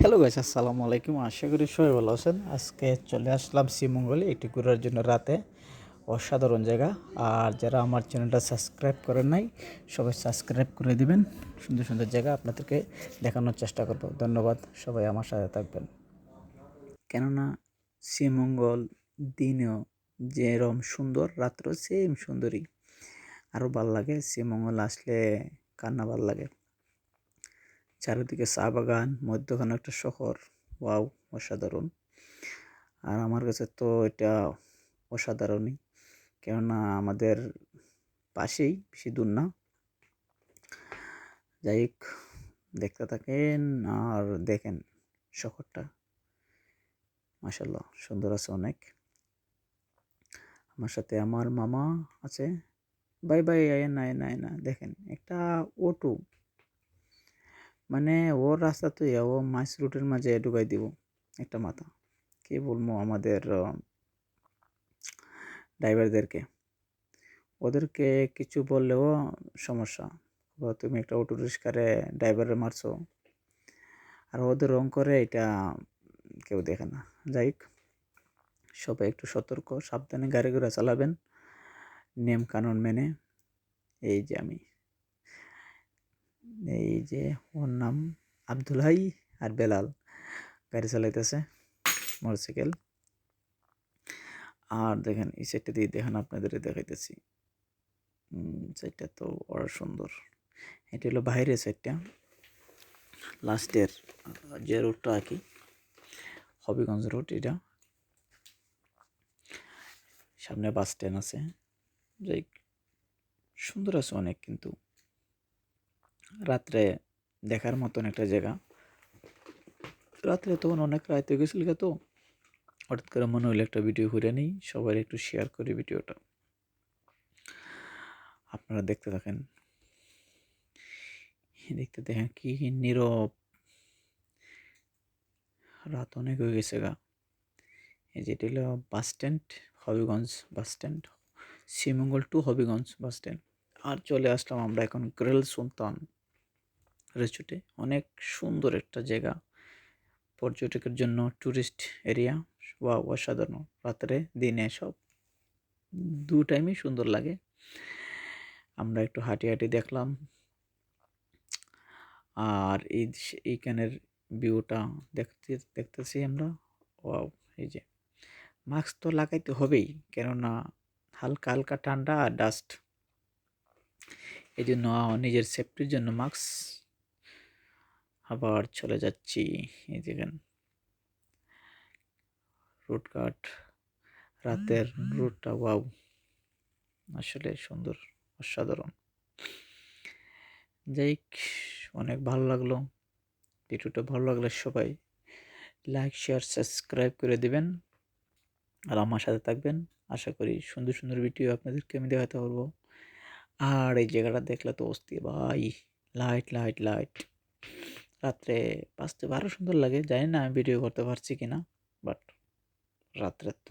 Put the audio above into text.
Hello guys আসসালামু আলাইকুম আশা করি সবাই ভালো আছেন। আজকে চলে আসলাম শ্রীমঙ্গলে একটি ঘোরার জন্য রাতে। অসাধারণ জায়গা। আর যারা আমার চ্যানেলটা সাবস্ক্রাইব করেন নাই, সবাই সাবস্ক্রাইব করে দিবেন। সুন্দর সুন্দর জায়গা আপনাদেরকে দেখানোর চেষ্টা করব। ধন্যবাদ। সবাই আমার সাথে থাকবেন। কেননা শ্রীমঙ্গল দিনেও যেরম সুন্দর, রাত্রেও সেম সুন্দরী। আরও ভালো লাগে শ্রীমঙ্গল আসলে কান্না ভালো লাগে? চারিদিকে চা বাগান, মধ্যখানে একটা শহর। ওয়াও, অসাধারণ। আর আমার কাছে তো এটা অসাধারণই। কেননা আমাদের পাশেই, বেশি দূর না। যাই হোক, দেখতে থাকেন আর দেখেন শহরটা। মাসাল্লাহ সুন্দর আছে অনেক। আমার সাথে আমার মামা আছে। বাই বাই, আয় না দেখেন একটা অটো। মানে ওর রাস্তা তো ও মাছ রুটের মাঝে ঢুকাই দিব একটা মাথা। কি বলব আমাদের ড্রাইভারদেরকে? ওদেরকে কিছু বললেও সমস্যা। বা তুমি একটা অটো রিক্সারে ড্রাইভারে মারছো। আর ওদের রং করে এটা কেউ দেখে না। যাই সবাই একটু সতর্ক, সাবধানে গাড়ি ঘোড়া চালাবেন। নিয়ম কানুন মেনে। এই যে আমি। এই যে ওর নাম আব্দুল হাই আর বেলাল গাড়ি চালাইতেছে মোটরসাইকেল। আর দেখেন, এই সাইডটা দিয়ে দেখেন আপনাদের দেখাইতেছি। সাইডটা তো বড় সুন্দর। এটা হলো বাইরের সাইডটা লাস্টের যে রোডটা আর কি, হবিগঞ্জ রোড এটা। সামনে বাস স্ট্যান্ড আছে। যাই, সুন্দর আছে অনেক কিন্তু। রাত্রে দেখার মতন একটা জায়গা। রাত্রে তখন অনেক রাত গেছিল তো। হঠাৎ করে মনে হলো একটা ভিডিও করে নিই, সবাই একটু শেয়ার করি ভিডিওটা। আপনারা দেখতে থাকেন। দেখতে দেখেন কি নীরব। রাত অনেক হয়ে গেছে গা। এই যেটা হলো bus stand Habiganj bus stand Sreemangal to Habiganj bus stand আর চলে আসলাম আমরা এখন গ্রেল সুলতান। রেচুটে অনেক সুন্দর একটা জায়গা। পর্যটকের জন্য ট্যুরিস্ট এরিয়া বা অসাধারণ। রাত্রে দিনে সব দু টাইমই সুন্দর লাগে। আমরা একটু হাঁটি হাঁটি দেখলাম। আর এই এইখানের ভিউটা দেখতে, দেখতেছি আমরা। ওয়াও, এই যে। মাস্ক তো লাগাইতে হবেই। কেননা হালকা হালকা ঠান্ডা আর ডাস্ট এই জন্য নিজের সেফটির জন্য মাস্ক আবার চলে যাচ্ছি। এই দেখেন। রুটঘাট রাতের রুটটা ওয়াও। আসলে সুন্দর অসাধারণ। যাই অনেক ভালো লাগল। ভিডিওটা ভালো লাগলে সবাই লাইক শেয়ার সাবস্ক্রাইব করে দিবেন। আর আমার সাথে থাকবেন। আশা করি সুন্দর সুন্দর ভিডিও আপনাদেরকে আমি দেখাতে পারব। আর এই জায়গাটা দেখলে তো অস্থি ভাই। Light light light. রাত্রে বাঁচতে আরও সুন্দর লাগে। জানি না আমি ভিডিও করতে পারছি কি না বাট রাত্রে তো